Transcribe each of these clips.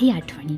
काही आठवणी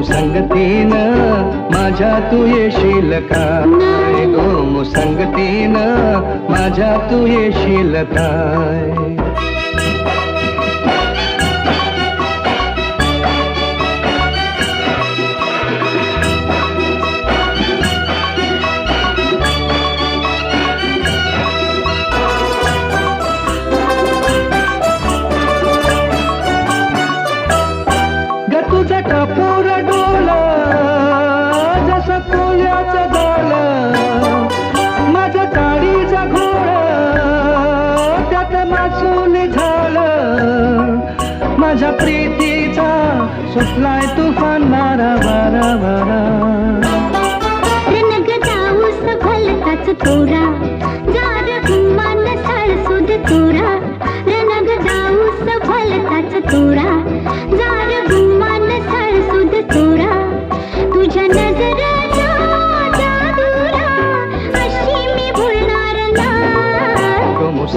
ना माझ्या तू येशील काय गोमुसंगतीन माझ्या तू येशील काय मासून झालं. माझ्या प्रीतीचा सुटलाय तुफान मारा बारा बारा रणग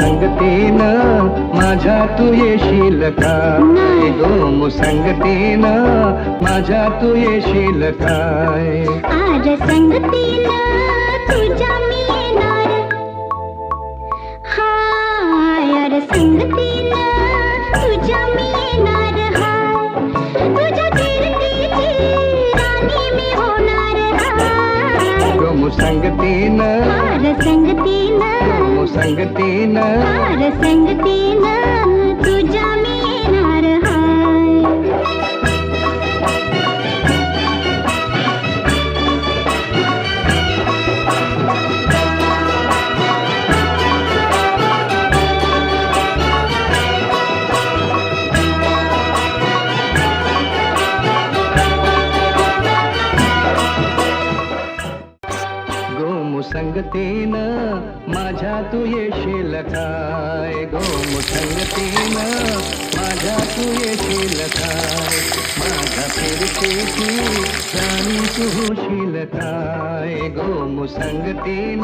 ना गोमुसंगतीन माझ्या तू येशील काय गोमुसंगतीन माझ्या तू येशील काय? आर संगतीनं तुझ्या मी சோமு சங்கத்தீன. சங்கத்தீன சோமு சங்கத்தீன. சங்கத்தீன गोमुसंगतीन माझ्या तू येशील काय? गोमुसंगतीन माझ्या तू येशील काय? माझा फिरतेची राणी तू होशील काय? गोमुसंगतीन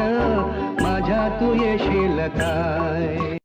माझ्या तू येशील काय?